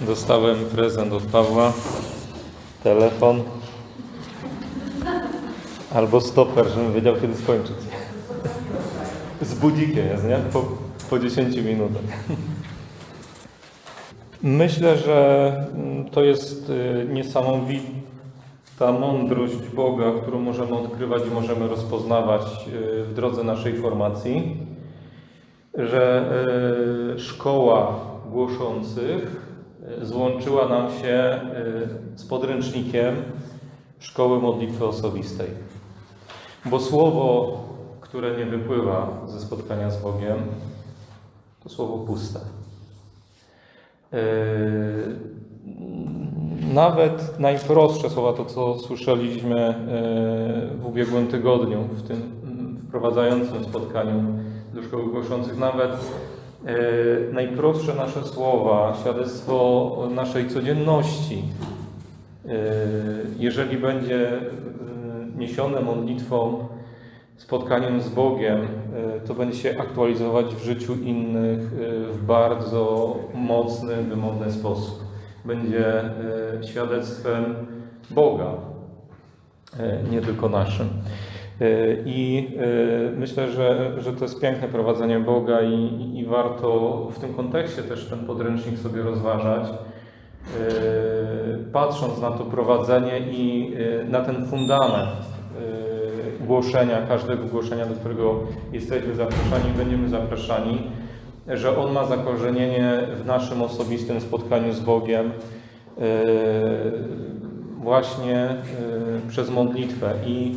Dostałem prezent od Pawła. Telefon. Albo stoper, żebym wiedział kiedy skończyć. Z budzikiem jest, nie? Po, po 10 minutach. Myślę, że mm, to jest y, niesamowita mądrość Boga, którą możemy odkrywać i możemy rozpoznawać y, w drodze naszej formacji, że y, szkoła głoszących złączyła nam się y, z podręcznikiem szkoły modlitwy osobistej. Bo słowo, które nie wypływa ze spotkania z Bogiem, to słowo puste. Yy, Nawet najprostsze słowa, to co słyszeliśmy yy, w ubiegłym tygodniu, w tym wprowadzającym spotkaniu do szkoły głoszących, nawet najprostsze nasze słowa, świadectwo naszej codzienności, yy, jeżeli będzie yy, niesione modlitwą, spotkaniem z Bogiem, to będzie się aktualizować w życiu innych w bardzo mocny, wymowny sposób. Będzie świadectwem Boga, nie tylko naszym. Y, I y, myślę, że, że to jest piękne prowadzenie Boga i, i warto w tym kontekście też ten podręcznik sobie rozważać, y, patrząc na to prowadzenie i na ten fundament głoszenia, każdego głoszenia, do którego jesteśmy zapraszani, będziemy zapraszani, że on ma zakorzenienie w naszym osobistym spotkaniu z Bogiem właśnie przez modlitwę. I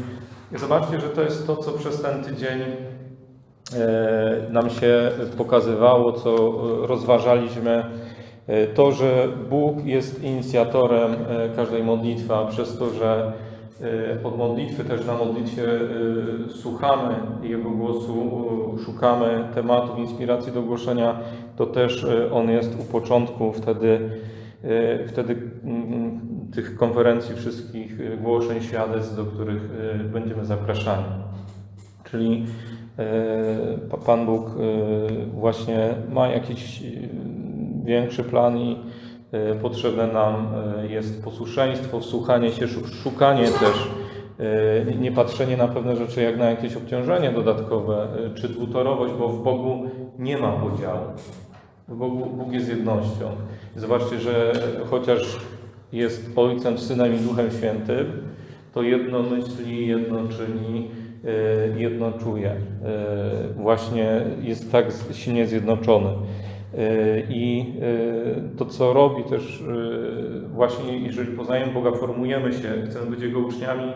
zobaczcie, że to jest to, co przez ten tydzień y, nam się pokazywało, co rozważaliśmy. Y, To, że Bóg jest inicjatorem y, każdej modlitwy, a przez to, że od modlitwy też na modlitwie słuchamy Jego głosu, szukamy tematów, inspiracji do głoszenia, to też On jest u początku wtedy, wtedy mm, tych konferencji, wszystkich y, głoszeń, świadectw, do których y, będziemy zapraszani. Czyli y, Pa- Pan Bóg właśnie ma jakiś większy plan i potrzebne nam jest posłuszeństwo, wsłuchanie się, szu- szukanie też, nie patrzenie na pewne rzeczy jak na jakieś obciążenie dodatkowe, czy dwutorowość, bo w Bogu nie ma podziału. Bogu, Bóg jest jednością. Zobaczcie, że chociaż jest Ojcem, Synem i Duchem Świętym, to jedno myśli, jedno czyni, y, jedno czuje. Y, Właśnie jest tak silnie zjednoczony. Y, I to, co robi też właśnie, jeżeli poznajemy Boga, formujemy się, chcemy być Jego uczniami,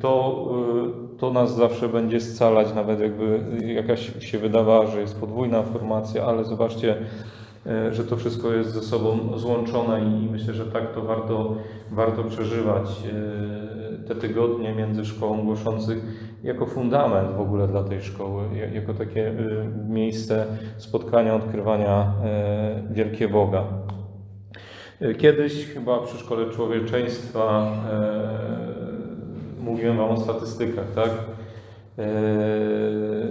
to, to nas zawsze będzie scalać, nawet jakby jakaś się wydawała, że jest podwójna formacja, ale zobaczcie, że to wszystko jest ze sobą złączone i myślę, że tak to warto, warto przeżywać y, te tygodnie między szkołą głoszących jako fundament w ogóle dla tej szkoły, ja- jako takie y, miejsce spotkania, odkrywania wielkie Boga. Kiedyś chyba przy Szkole Człowieczeństwa mówiłem Wam o statystykach, tak?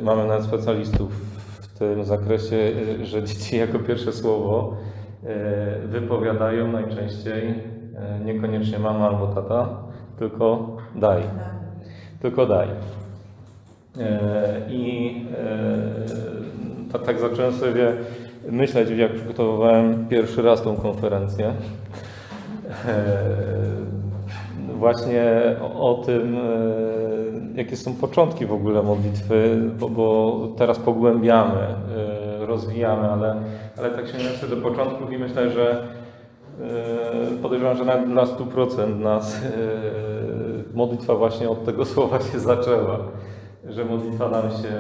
Mamy nawet specjalistów w tym zakresie, że dzieci jako pierwsze słowo y, wypowiadają najczęściej y, niekoniecznie mama albo tata, tylko daj. Tylko daj. E, I e, tak, tak zacząłem sobie myśleć, jak przygotowywałem pierwszy raz tą konferencję. E, Właśnie o, o tym, e, jakie są początki w ogóle modlitwy, bo, bo teraz pogłębiamy, e, rozwijamy, ale, ale tak się myślę do początków i myślę, że e, podejrzewam, że nawet dla 100% nas e, modlitwa właśnie od tego słowa się zaczęła. Że modlitwa nam się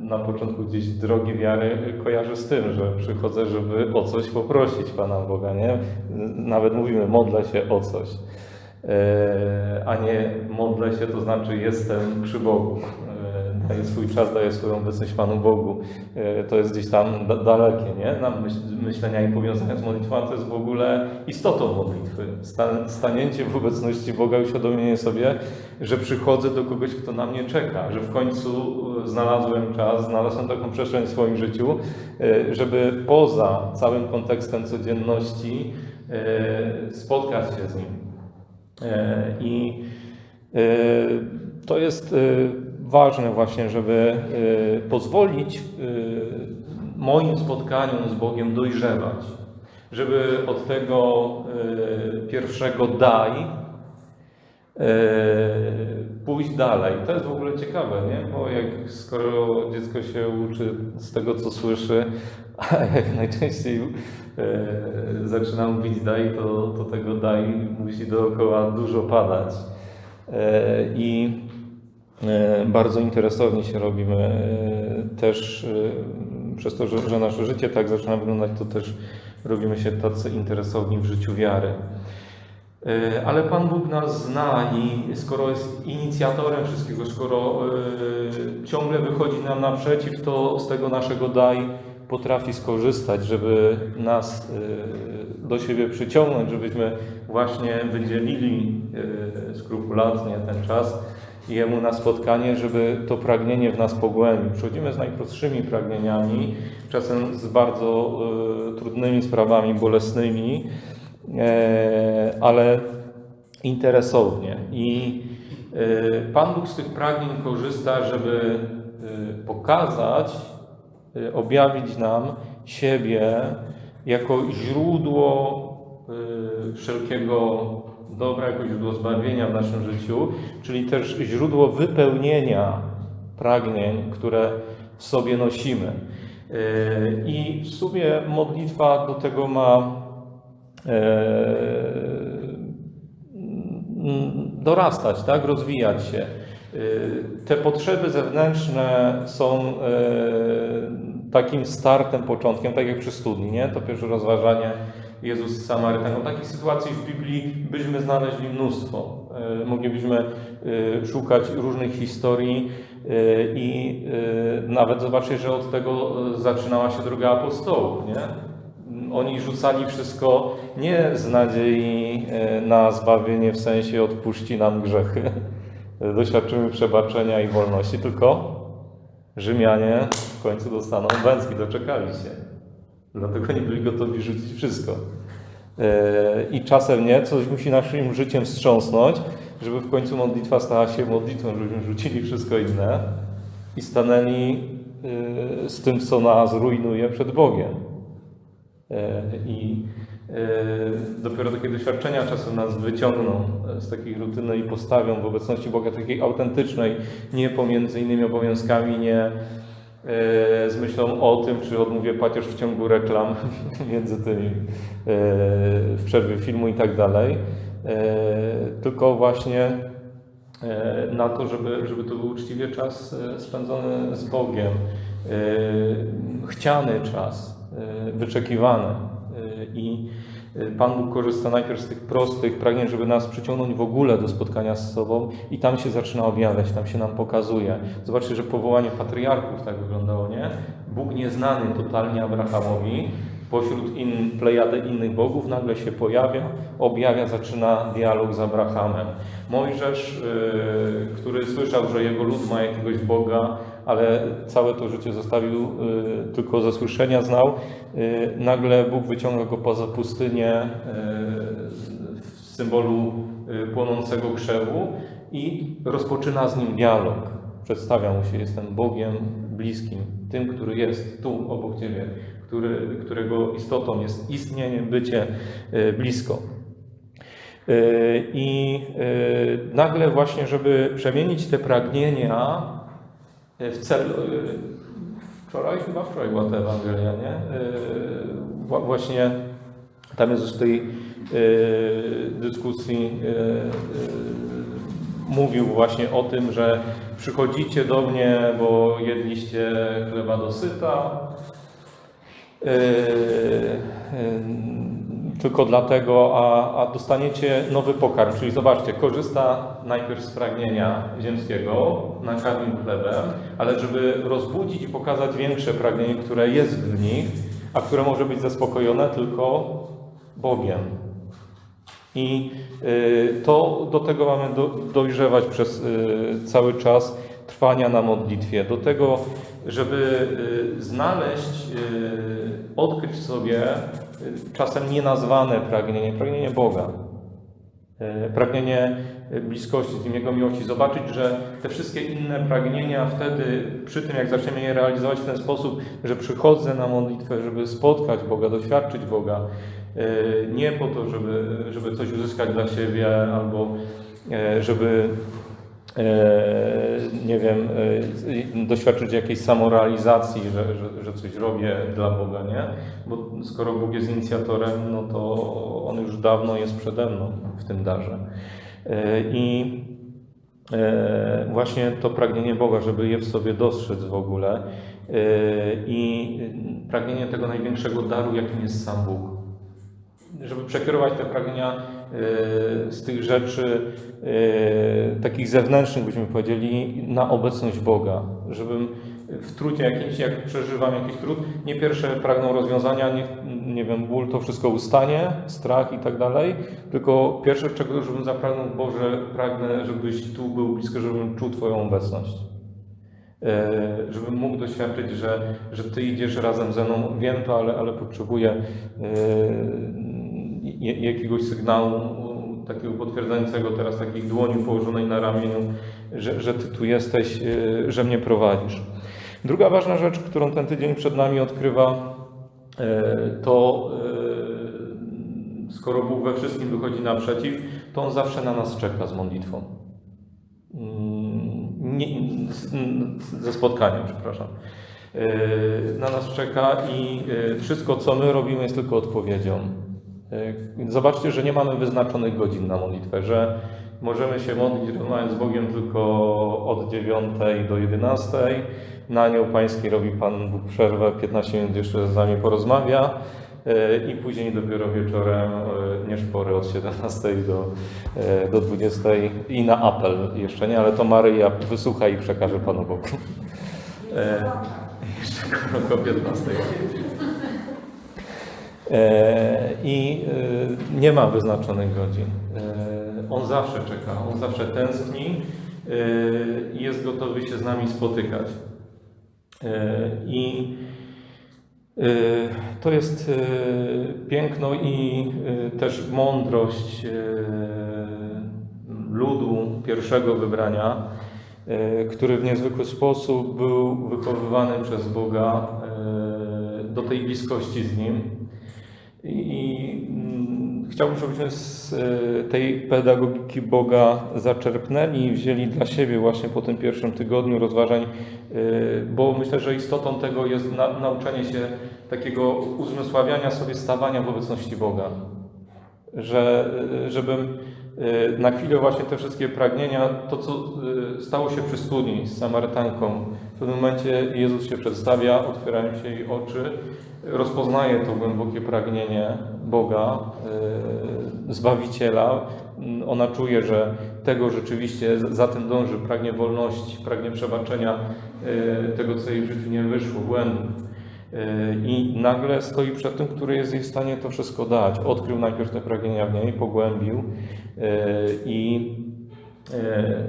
na początku gdzieś drogi wiary kojarzy z tym, że przychodzę, żeby o coś poprosić Pana Boga, nie? Nawet mówimy, modlę się o coś. E, A nie modlę się, to znaczy jestem przy Bogu. E, daje swój czas, daje swoją obecność Panu Bogu. E, To jest gdzieś tam da- dalekie, nie? Myśl, myślenia i powiązania z modlitwą, to jest w ogóle istotą modlitwy. Sta- Stanięcie w obecności Boga uświadomienie sobie, że przychodzę do kogoś, kto na mnie czeka, że w końcu znalazłem czas, znalazłem taką przestrzeń w swoim życiu, żeby poza całym kontekstem codzienności spotkać się z Nim. E, I e, to jest e, ważne właśnie, żeby pozwolić moim spotkaniom z Bogiem dojrzewać. Żeby od tego pierwszego daj pójść dalej. To jest w ogóle ciekawe, nie? Bo jak skoro dziecko się uczy z tego, co słyszy, a jak najczęściej e, zaczyna mówić daj, to, to tego daj musi dookoła dużo padać. E, I e, bardzo interesowni się robimy e, też e, przez to, że, że nasze życie tak zaczyna wyglądać, to też robimy się tacy interesowni w życiu wiary. E, Ale Pan Bóg nas zna i skoro jest inicjatorem wszystkiego, skoro e, ciągle wychodzi nam naprzeciw, to z tego naszego daj potrafi skorzystać, żeby nas e, do siebie przyciągnąć, żebyśmy właśnie wydzielili skrupulatnie ten czas Jemu na spotkanie, żeby to pragnienie w nas pogłębić. Przychodzimy z najprostszymi pragnieniami, czasem z bardzo trudnymi sprawami, bolesnymi, ale interesownie. I e, Pan Bóg z tych pragnień korzysta, żeby e, pokazać, e, objawić nam siebie jako źródło e, wszelkiego dobra, jako źródło zbawienia w naszym życiu, czyli też źródło wypełnienia pragnień, które w sobie nosimy. E, I w sumie modlitwa do tego ma e, dorastać, tak? rozwijać się. Y, Te potrzeby zewnętrzne są e, takim startem, początkiem, tak jak przy studni, nie? To pierwsze rozważanie Jezus z Samarytanką. Takich sytuacji w Biblii byśmy znaleźli mnóstwo. Moglibyśmy szukać różnych historii i nawet zobaczyć, że od tego zaczynała się droga apostołów, nie? Oni rzucali wszystko nie z nadziei e, na zbawienie, w sensie odpuści nam grzechy, doświadczymy przebaczenia i wolności, tylko Rzymianie w końcu dostaną wędki, doczekali się. Dlatego nie byli gotowi rzucić wszystko. E, I czasem nie, coś musi naszym życiem wstrząsnąć, żeby w końcu modlitwa stała się modlitwą, żebyśmy rzucili wszystko inne i stanęli e, z tym, co nas rujnuje przed Bogiem. E, I e, dopiero takie doświadczenia czasem nas wyciągną z takiej rutyny i postawią w obecności Boga takiej autentycznej, nie pomiędzy innymi obowiązkami, nie e, z myślą o tym, czy odmówię pacierz w ciągu reklam między tymi e, w przerwie filmu i tak dalej, e, tylko właśnie e, na to, żeby, żeby to był uczciwie czas e, spędzony z Bogiem, e, chciany czas, e, wyczekiwany. E, I e, Pan Bóg korzysta najpierw z tych prostych pragnień, żeby nas przyciągnąć w ogóle do spotkania z sobą i tam się zaczyna objawiać, tam się nam pokazuje. Zobaczcie, że powołanie patriarchów tak wyglądało, nie? Bóg nieznany totalnie Abrahamowi, pośród in, plejady innych bogów nagle się pojawia, objawia, zaczyna dialog z Abrahamem. Mojżesz, y, który słyszał, że jego lud ma jakiegoś Boga, ale całe to życie zostawił, y, tylko ze słyszenia znał, y, nagle Bóg wyciąga go poza pustynię y, w symbolu płonącego krzewu i rozpoczyna z nim dialog. Przedstawia mu się, jestem Bogiem bliskim, tym, który jest tu obok Ciebie, który, którego istotą jest istnienie, bycie blisko. I nagle właśnie, żeby przemienić te pragnienia w cel... y, Wczoraj, chyba wczoraj była ta Ewangelia, nie? Wła- Właśnie tam jest w tej dyskusji mówił właśnie o tym, że przychodzicie do mnie, bo jedliście chleba dosyta, tylko dlatego, a, a dostaniecie nowy pokarm. Czyli zobaczcie, korzysta najpierw z pragnienia ziemskiego, nakarmił chlebem, ale żeby rozbudzić i pokazać większe pragnienie, które jest w nich, a które może być zaspokojone tylko Bogiem. I y, to do tego mamy do, dojrzewać przez y, cały czas trwania na modlitwie. Do tego, żeby y, znaleźć, odkryć sobie czasem nienazwane pragnienie, pragnienie Boga. Y, Pragnienie bliskości z nim, Jego miłości. Zobaczyć, że te wszystkie inne pragnienia wtedy, przy tym jak zaczniemy je realizować w ten sposób, że przychodzę na modlitwę, żeby spotkać Boga, doświadczyć Boga, y, nie po to, żeby, żeby coś uzyskać dla siebie albo y, żeby nie wiem, e, doświadczyć jakiejś samorealizacji, że, że, że coś robię dla Boga, nie? Bo skoro Bóg jest inicjatorem, no to On już dawno jest przede mną w tym darze. E, I e, właśnie to pragnienie Boga, żeby je w sobie dostrzec w ogóle e, i pragnienie tego największego daru, jakim jest sam Bóg żeby przekierować te pragnienia e, z tych rzeczy e, takich zewnętrznych, byśmy powiedzieli, na obecność Boga. Żebym w trudzie jakimś, jak przeżywam jakiś trud, nie pierwsze pragną rozwiązania, nie, nie wiem, ból, to wszystko ustanie, strach i tak dalej, tylko pierwsze, czego żebym zapragnął, Boże, pragnę, żebyś tu był blisko, żebym czuł Twoją obecność. E, żebym mógł doświadczyć, że, że Ty idziesz razem ze mną. Wiem to, ale, ale potrzebuję e, jakiegoś sygnału takiego potwierdzającego teraz takiej dłoni położonej na ramieniu, że, że Ty tu jesteś, e, że mnie prowadzisz. Druga ważna rzecz, którą ten tydzień przed nami odkrywa, e, to e, skoro Bóg we wszystkim wychodzi naprzeciw, to On zawsze na nas czeka z modlitwą. Mm, Nie, ze spotkaniem, przepraszam. Na nas czeka i wszystko, co my robimy, jest tylko odpowiedzią. E, Zobaczcie, że nie mamy wyznaczonych godzin na modlitwę, że możemy się modlić, rozmawiać z Bogiem tylko od 9 do 11. Na anioł pański robi Pan Bóg przerwę, 15 minut jeszcze z nami porozmawia. E, I później dopiero wieczorem e, nieszpory od 17 do, do 20 i na apel jeszcze nie, ale to Maryja wysłucha i przekaże Panu Bogu. Jeszcze krok o 15. E, I e, nie ma wyznaczonych godzin. E, On zawsze czeka, on zawsze tęskni i jest gotowy się z nami spotykać. I to jest piękno i też mądrość ludu pierwszego wybrania, który w niezwykły sposób był wychowywany przez Boga do tej bliskości z Nim. I mm, chciałbym, żebyśmy z e, tej pedagogiki Boga zaczerpnęli i wzięli dla siebie właśnie po tym pierwszym tygodniu rozważań, e, bo myślę, że istotą tego jest na, nauczenie się takiego uzmysławiania sobie stawania w obecności Boga. Że, e, żebym na chwilę właśnie te wszystkie pragnienia, to co stało się przy studni z Samarytanką, w pewnym momencie Jezus się przedstawia, otwierają się jej oczy, rozpoznaje to głębokie pragnienie Boga, e, Zbawiciela. Ona czuje, że tego rzeczywiście za tym dąży, pragnie wolności, pragnie przebaczenia e, tego, co jej w życiu nie wyszło, błędów. E, I nagle stoi przed tym, który jest jej w stanie to wszystko dać. Odkrył najpierw te pragnienia w niej, pogłębił i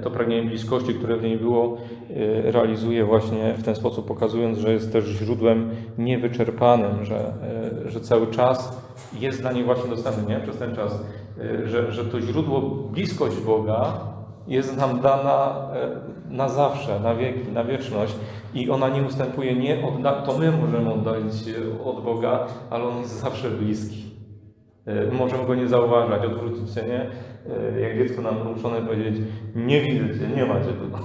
to pragnienie bliskości, które w niej było, e, realizuje właśnie w ten sposób, pokazując, że jest też źródłem niewyczerpanym, że, e, że cały czas jest dla niej właśnie dostępny, nie? Przez ten czas, e, że, że to źródło, bliskość Boga jest nam dana e, na zawsze, na wieki, na wieczność i ona nie ustępuje, nie odda- to my możemy oddalić od Boga, ale On jest zawsze bliski. E, Możemy go nie zauważać, odwrócić się, nie? E, Jak dziecko nam nauczone powiedzieć, nie widzę cię, nie ma cię tu.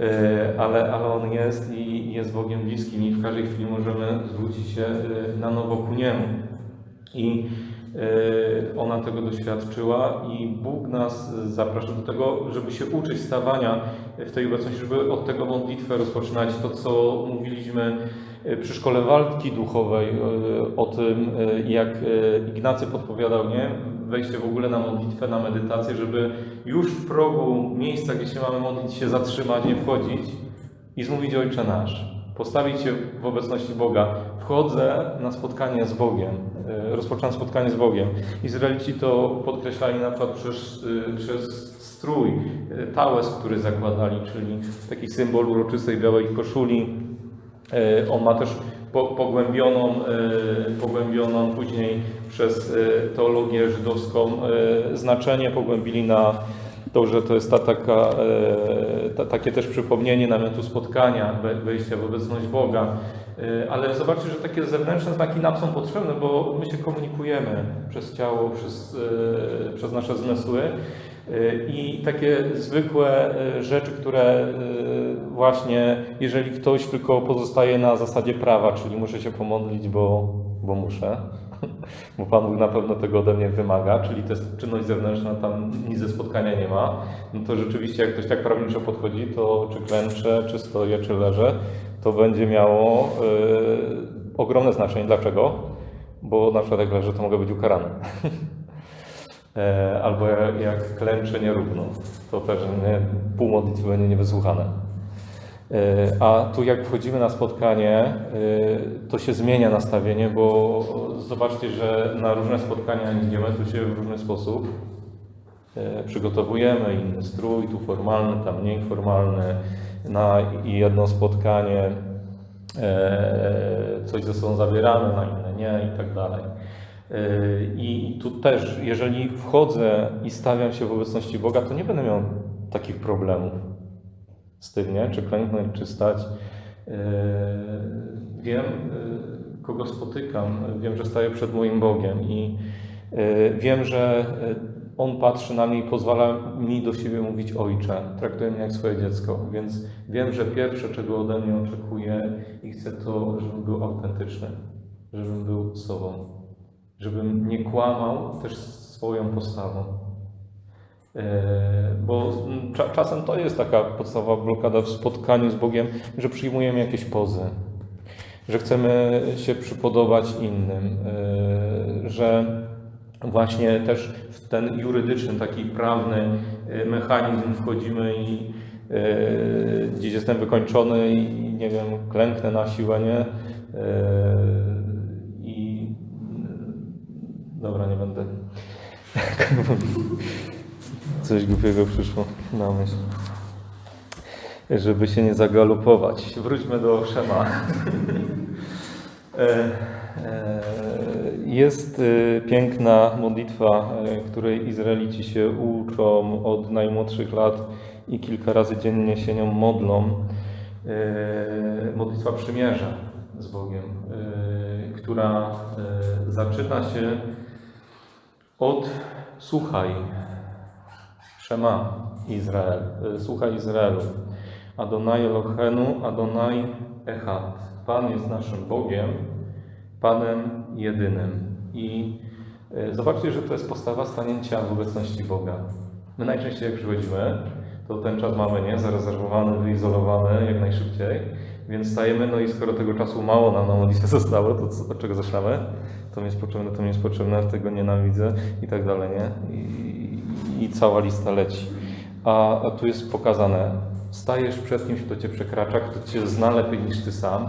E, Ale, ale on jest i jest Bogiem bliskim i w każdej chwili możemy zwrócić się na nowo ku Niemu. I ona tego doświadczyła i Bóg nas zaprasza do tego, żeby się uczyć stawania w tej obecności, żeby od tego modlitwę rozpoczynać to, co mówiliśmy e, przy szkole walki duchowej, e, o tym, e, jak e, Ignacy podpowiadał, nie? Wejście w ogóle na modlitwę, na medytację, żeby już w progu miejsca, gdzie się mamy modlić, się zatrzymać, nie wchodzić i zmówić Ojcze Nasz. Postawić się w obecności Boga. Wchodzę na spotkanie z Bogiem. e, Rozpoczynam spotkanie z Bogiem. Izraelici to podkreślali na przykład przez, e, przez strój, e, tałes, który zakładali, czyli taki symbol uroczystej białej koszuli. On ma też po- pogłębioną, pogłębioną później przez teologię żydowską znaczenie, pogłębili na że to jest ta, taka, e, ta, takie też przypomnienie namiotu spotkania, we- wejścia w obecność Boga. E, Ale zobaczcie, że takie zewnętrzne znaki nam są potrzebne, bo my się komunikujemy przez ciało, przez, e, przez nasze zmysły. I takie zwykłe rzeczy, które właśnie, jeżeli ktoś tylko pozostaje na zasadzie prawa, czyli muszę się pomodlić, bo, bo muszę, bo Pan Bóg na pewno tego ode mnie wymaga, czyli to jest czynność zewnętrzna, tam nic ze spotkania nie ma, no to rzeczywiście jak ktoś tak prawniczo podchodzi, to czy klęczę, czy stoję, czy leżę, to będzie miało e, ogromne znaczenie. Dlaczego? Bo na przykład jak leżę, to mogę być ukarany. E, Albo jak klęczę nierówno, to też nie, pół modlitwy będzie niewysłuchane. E, A tu jak wchodzimy na spotkanie, e, to się zmienia nastawienie, bo zobaczcie, że na różne spotkania idziemy tu się w różny sposób. E, Przygotowujemy inny strój, tu formalny, tam mniej formalny, na jedno spotkanie coś ze sobą zabieramy, na inne nie i tak dalej. I tu też, jeżeli wchodzę i stawiam się w obecności Boga, to nie będę miał takich problemów z czy klęknąć, czy stać. E, Wiem, e, kogo spotykam, wiem, że staję przed moim Bogiem i e, wiem, że On patrzy na mnie i pozwala mi do siebie mówić Ojcze, traktuje mnie jak swoje dziecko, więc wiem, że pierwsze, czego ode mnie oczekuje i chcę to, żebym był autentyczny, żebym był sobą, żebym nie kłamał też swoją postawą. E, Bo cza- czasem to jest taka podstawowa blokada w spotkaniu z Bogiem, że przyjmujemy jakieś pozy, że chcemy się przypodobać innym, e, że właśnie też w ten jurydyczny, taki prawny e, mechanizm wchodzimy i gdzieś jestem wykończony i nie wiem, klęknę na siłę, nie? I dobra, nie będę Coś głupiego przyszło na myśl. Żeby się nie zagalopować. Wróćmy do Szema. E, e, Jest e, piękna modlitwa, której Izraelici się uczą od najmłodszych lat i kilka razy dziennie się nią modlą. Modlitwa przymierza z Bogiem, która zaczyna się od słuchaj, Szema Izrael, y, słuchaj Izraelu. Adonai Elohenu, Adonai Echad. Pan jest naszym Bogiem, Panem jedynym. I y, zobaczcie, że to jest postawa stanięcia w obecności Boga. My najczęściej jak przychodzimy, to ten czas mamy, nie? Zarezerwowany, wyizolowany jak najszybciej. Więc stajemy, no i skoro tego czasu mało na modlitwę zostało, to od czego zaczynamy? To mi jest potrzebne, to mi jest potrzebne, tego nienawidzę i tak dalej, nie? I, i cała lista leci. A, tu jest pokazane, stajesz przed kimś, kto cię przekracza, kto cię zna lepiej niż ty sam.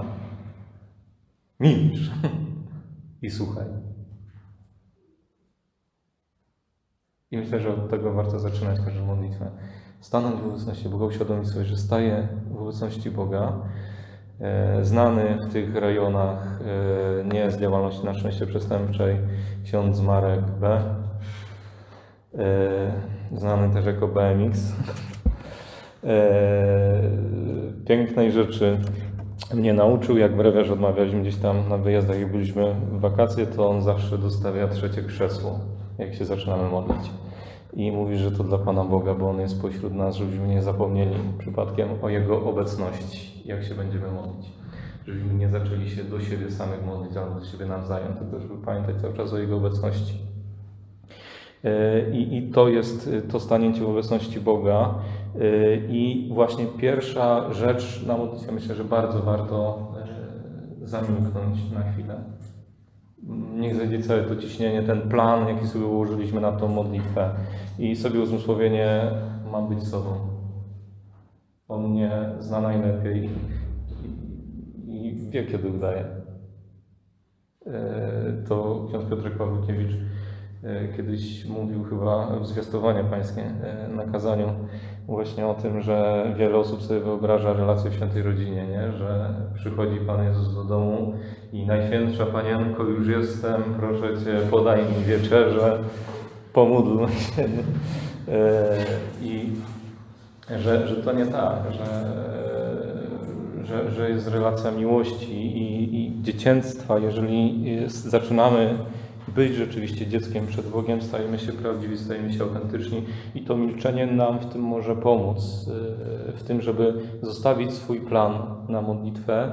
Milcz i słuchaj. I myślę, że od tego warto zaczynać każdą modlitwę. Stanąć w obecności Boga, uświadomić sobie, że staję w obecności Boga, e, znany w tych rejonach e, nie z działalności na szczęście przestępczej, ksiądz Marek B., znany też jako BMX. E, Pięknej rzeczy mnie nauczył, jak brewiarz odmawialiśmy gdzieś tam na wyjazdach, jak byliśmy w wakacje, to on zawsze dostawia trzecie krzesło, jak się zaczynamy modlić. I mówi, że to dla Pana Boga, bo On jest pośród nas, żebyśmy nie zapomnieli przypadkiem o Jego obecności, jak się będziemy modlić. Żebyśmy nie zaczęli się do siebie samych modlić, albo do siebie nawzajem, tylko żeby pamiętać cały czas o Jego obecności. E, I, I to jest e, to stanięcie w obecności Boga. E, I właśnie pierwsza rzecz na modlitwie, myślę, że bardzo warto zamilknąć na chwilę. Niech zejdzie całe to ciśnienie, ten plan, jaki sobie ułożyliśmy na tą modlitwę. I sobie uzmysłowienie, mam być sobą. On mnie zna najlepiej i, wie, kiedy udaje. To ksiądz Piotrek Pawłkiewicz e, kiedyś mówił chyba w zwiastowanie pańskie e, na kazaniu właśnie o tym, że wiele osób sobie wyobraża relację w świętej rodzinie, nie? że przychodzi Pan Jezus do domu i Najświętsza Panienko, już jestem, proszę Cię, podaj mi wieczerzę, pomódl się. E, I że, że to nie tak, że, że, że jest relacja miłości i, i dziecięctwa. Jeżeli jest, zaczynamy być rzeczywiście dzieckiem przed Bogiem, stajemy się prawdziwi, stajemy się autentyczni i to milczenie nam w tym może pomóc, yy, w tym, żeby zostawić swój plan na modlitwę,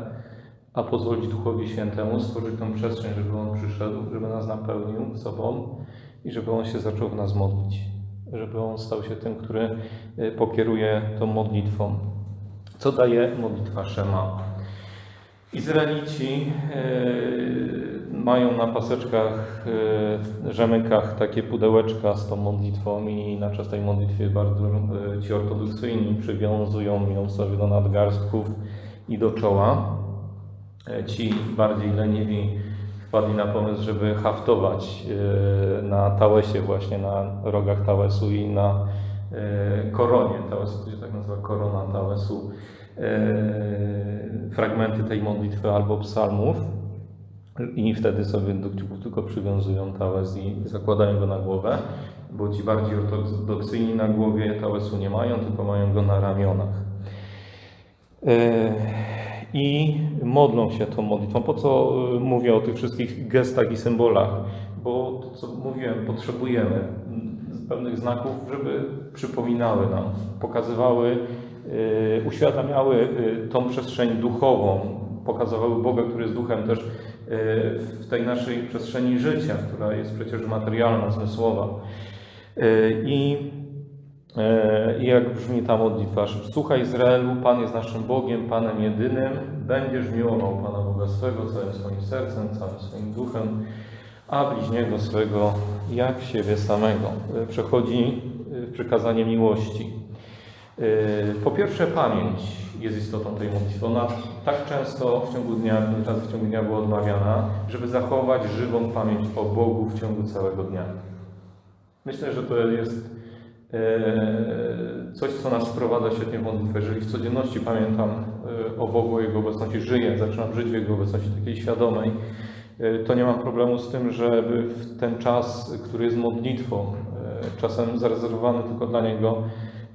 a pozwolić Duchowi Świętemu stworzyć tą przestrzeń, żeby On przyszedł, żeby nas napełnił sobą i żeby On się zaczął w nas modlić żeby on stał się tym, który y, pokieruje tą modlitwą. Co daje modlitwa Szema? Izraelici y, mają na paseczkach, y, rzemykach takie pudełeczka z tą modlitwą i na czas tej modlitwy bardzo y, ci ortodoksyjni przywiązują ją sobie do nadgarstków i do czoła. E, Ci bardziej leniwi wpadli na pomysł, żeby haftować e, na tałysie, właśnie na rogach tałysu i na koronie tałysu, to się tak nazywa korona tałysu, e, fragmenty tej modlitwy albo psalmów i wtedy sobie do kciuków tylko przywiązują tałes i zakładają go na głowę, bo ci bardziej ortodoksyjni na głowie tałysu nie mają, tylko mają go na ramionach. I modlą się tą modlitwą. Po co y, mówię o tych wszystkich gestach i symbolach? Bo to, co mówiłem, potrzebujemy pewnych znaków, żeby przypominały nam, pokazywały, y, uświadamiały tą przestrzeń duchową, pokazywały Boga, który jest duchem też w tej naszej przestrzeni życia, która jest przecież materialna, zmysłowa. I E, I jak brzmi ta modlitwa? Słuchaj Izraelu, Pan jest naszym Bogiem, Panem jedynym. Będziesz miłował Pana Boga swego całym swoim sercem, całym swoim duchem, a bliźniego swego jak siebie samego. Przechodzi przykazanie miłości. Po pierwsze pamięć jest istotą tej modlitwy. Ona tak często w ciągu dnia, pięć w ciągu dnia była odmawiana, żeby zachować żywą pamięć o Bogu w ciągu całego dnia. Myślę, że to jest E, coś, co nas wprowadza świetnie w modlitwę. Jeżeli w codzienności pamiętam e, o Bogu, o Jego obecności, żyję, zaczynam żyć w Jego obecności takiej świadomej, e, to nie mam problemu z tym, żeby w ten czas, który jest modlitwą, czasem zarezerwowany tylko dla Niego,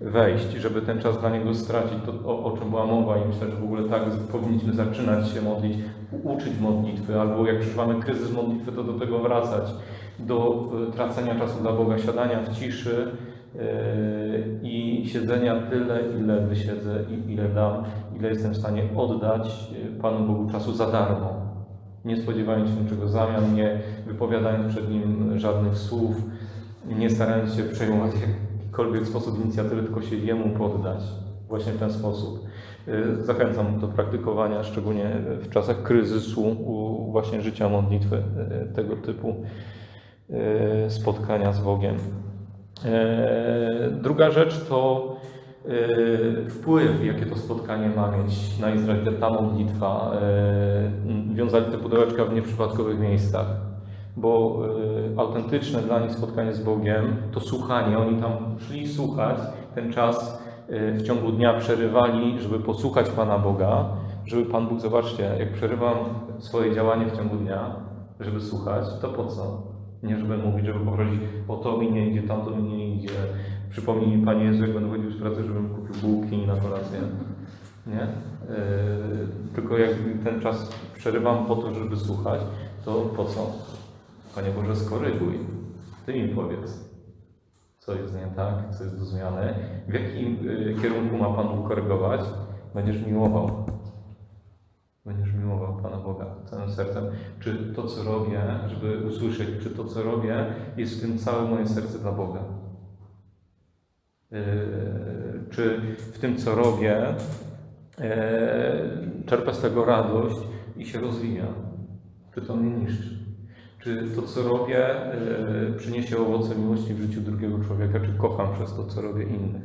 wejść, żeby ten czas dla Niego stracić, to o, o czym była mowa i myślę, że w ogóle tak powinniśmy zaczynać się modlić, uczyć modlitwy, albo jak przeżywamy kryzys modlitwy, to do tego wracać, do tracenia czasu dla Boga, siadania w ciszy, Yy, i siedzenia tyle, ile wysiedzę i ile dam, ile jestem w stanie oddać yy, Panu Bogu czasu za darmo. Nie spodziewając się niczego zamian, nie wypowiadając przed Nim żadnych słów, nie starając się przejmować jakikolwiek sposób inicjatywy, tylko się Jemu poddać właśnie w ten sposób. Yy, zachęcam do praktykowania, szczególnie w czasach kryzysu, właśnie życia modlitwy, tego typu spotkania z Bogiem. Druga rzecz to wpływ, jakie to spotkanie ma mieć na Izrael, ta modlitwa. Wiązali te pudełeczka w nieprzypadkowych miejscach, bo autentyczne dla nich spotkanie z Bogiem to słuchanie. Oni tam szli słuchać, ten czas w ciągu dnia przerywali, żeby posłuchać Pana Boga, żeby Pan Bóg, zobaczcie, jak przerywam swoje działanie w ciągu dnia, żeby słuchać, to po co? Nie żeby mówić, żeby poprosić, o to mi nie idzie, tamto mi nie idzie. Przypomnij mi Panie Jezu, jak będę chodził z pracy, żebym kupił bułki na kolację. Nie? Yy, tylko jak ten czas przerywam po to, żeby słuchać, to po co? Panie Boże, skoryguj. Ty mi powiedz, co jest nie tak, co jest do zmiany, w jakim yy, kierunku ma Pan Bóg korygować. Będziesz miłował. Będziesz miłował Pana Boga. całym sercem, czy to, co robię, żeby usłyszeć, czy to, co robię, jest w tym całe moje serce dla Boga. Yy, Czy w tym, co robię, yy, czerpę z tego radość i się rozwija? Czy to mnie niszczy? Czy to, co robię, yy, przyniesie owoce miłości w życiu drugiego człowieka, czy kocham przez to, co robię innych?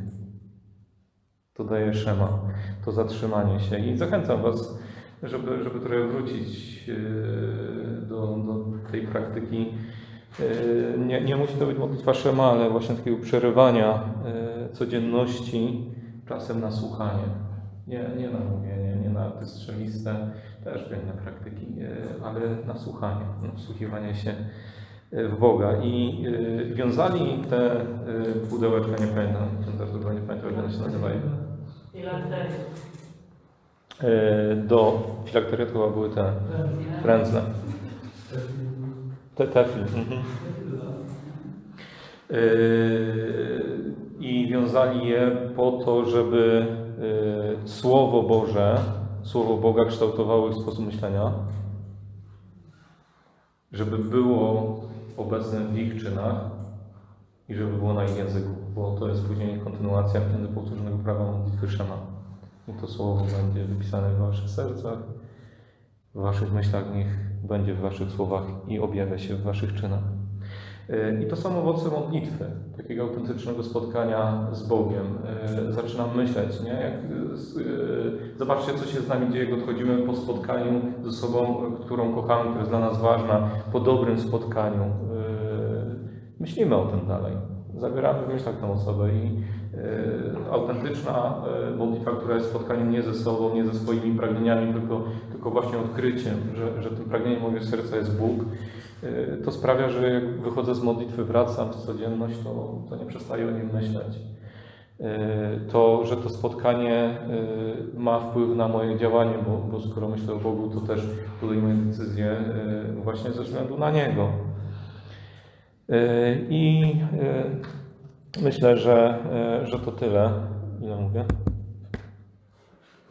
To daje szema, to zatrzymanie się. I zachęcam Was, żeby, żeby trochę wrócić yy, do, do tej praktyki. Yy, Nie, nie musi to być modlitwa szema, ale właśnie takiego przerywania codzienności czasem na słuchanie. Nie, nie na mówienie, nie na te też piękne praktyki, yy, ale na słuchanie, na wsłuchiwanie się yy, w Boga. I yy, wiązali te pudełeczka, nie pamiętam, nie pamiętam, jak one się nazywają. Do filakterii chyba były te frędzle. Te tefli. Mhm. I wiązali je po to, żeby Słowo Boże, Słowo Boga kształtowało ich sposób myślenia, żeby było obecne w ich czynach i żeby było na ich języku, bo to jest później kontynuacja Księdza Powtórzonego Prawa Modlitwy Szema. I to Słowo będzie wypisane w Waszych sercach, w Waszych myślach, niech będzie w Waszych słowach i objawia się w Waszych czynach. Yy, I to są owoce modlitwy, takiego autentycznego spotkania z Bogiem. Yy, Zaczynam myśleć, nie? Jak, yy, zobaczcie, co się z nami dzieje, jak odchodzimy po spotkaniu ze sobą, którą kochamy, która jest dla nas ważna, po dobrym spotkaniu. Myślimy o tym dalej. Zabieramy w myślach tę osobę i autentyczna yy, modlitwa, która jest spotkaniem nie ze sobą, nie ze swoimi pragnieniami, tylko, tylko właśnie odkryciem, że, że tym pragnieniem mojego serca jest Bóg, yy, to sprawia, że jak wychodzę z modlitwy, wracam w codzienność, to, to nie przestaję o nim myśleć. To, że to spotkanie ma wpływ na moje działanie, bo, bo skoro myślę o Bogu, to też podejmuję decyzję właśnie ze względu na Niego. I myślę, że, yy, że to tyle. Ile mówię?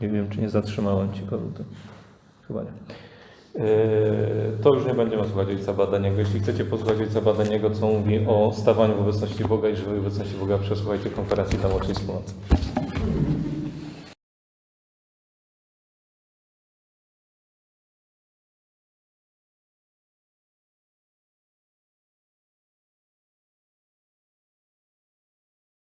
Nie wiem, czy nie zatrzymałem Ci koruty. Chyba nie. Yy, To już nie będziemy słuchać Ojca Badaniego. Jeśli chcecie posłuchać Ojca Badaniego, co mówi o stawaniu w obecności Boga i żywej obecności Boga, przesłuchajcie konferencji tam o wspólnoty.